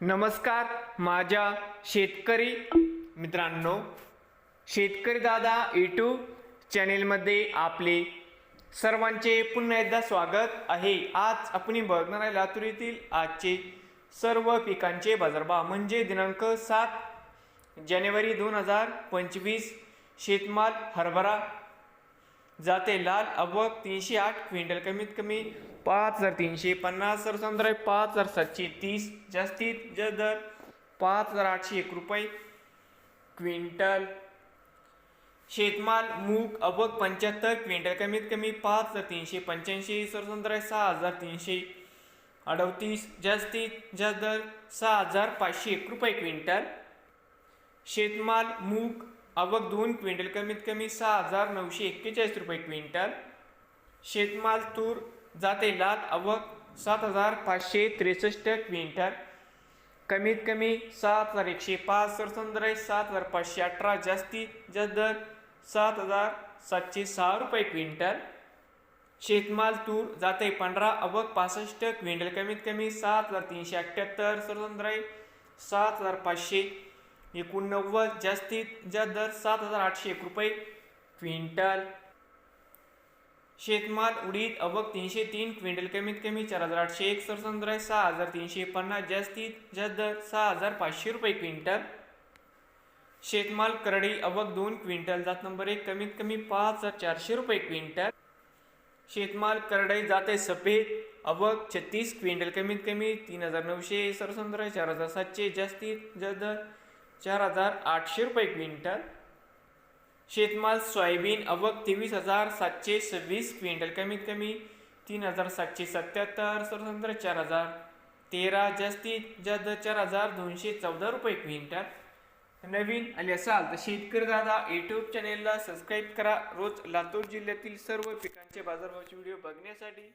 नमस्कार माझ्या शेतकरी मित्रांनो शेतकरी दादा यूट्यूब चॅनेलमध्ये आपले सर्वांचे पुन्हा एकदा स्वागत आहे. आज आपण बघणार आहे लातूर येथील आजचे सर्व पिकांचे बाजारभाव. म्हणजे दिनांक सात जानेवारी दोन हजार पंचवीस शेतमाल हरभरा जाते लाल अवक तीनशे आठ क्विंटल कमीत कमी पाच हजार तीनशे पन्नास सरसंद्र पाच हजार सातशे तीस जास्तीत जास्त दर पाच हजार आठशे एक रुपये. क्विंटल शेतमाल मूग अबक पंच्याहत्तर क्विंटल कमीत कमी पाच हजार तीनशे पंच्याऐंशी सरसंद्र सहा हजार तीनशे अडतीस जास्तीत जास्त दर सहा हजार पाचशे एक रुपये. क्विंटल शेतमाल मूग आवक दोन क्विंटल कमीत कमी सहा हजार नऊशे एक्केचाळीस रुपये क्विंटल. शेतमाल तूर जाते लाल आवक सात हजार पाचशे त्रेसष्ट क्विंटल. कमीत कमी सात हजार एकशे पाच सरसंद्र सात हजार पाचशे अठरा जास्तीत जास्त दर सात हजार सातशे सहा रुपये क्विंटल. शेतमाल तूर जाते पंधरा अवक पासष्ट क्विंटल कमीत कमी सात हजार तीनशे अठ्ठ्याहत्तर सरसंद्र सात हजार पाचशे एकोणनव्वद जास्तीत जास्त दर सात हजार आठशे एक रुपये. क्विंटल. शेतमाल उडीद अवक तीनशे तीन क्विंटल कमीत कमी चार हजार आठशे एक सरसंद्र सहा हजार तीनशे पन्नास जास्तीत जास्त दर सहा हजार पाचशे रुपये क्विंटल. शेतमाल करडी अवक दोन क्विंटल जात नंबर एक कमीत कमी पाच हजार चारशे रुपये क्विंटल. शेतमाल करडई जाते सफेद अवक छत्तीस क्विंटल कमीत कमी तीन हजार नऊशे सरसंद्र चार हजार सातशे जास्तीत जास्त दर चार हजार आठशे रुपये क्विंटल. शेतमाल सोयाबीन अवक तेवीस हजार सातशे सव्वीस क्विंटल. कमीत कमी तीन हजार सातशे सत्याहत्तर स्वतंत्र चार हजार तेरा जास्तीत जास्त चार हजार दोनशे चौदा रुपये क्विंटल. नवीन आले असाल तर शेतकरी दादा यूट्यूब चॅनेलला सबस्क्राईब करा. रोज लातूर जिल्ह्यातील सर्व पिकांचे बाजारभावाचे व्हिडिओ बघण्यासाठी.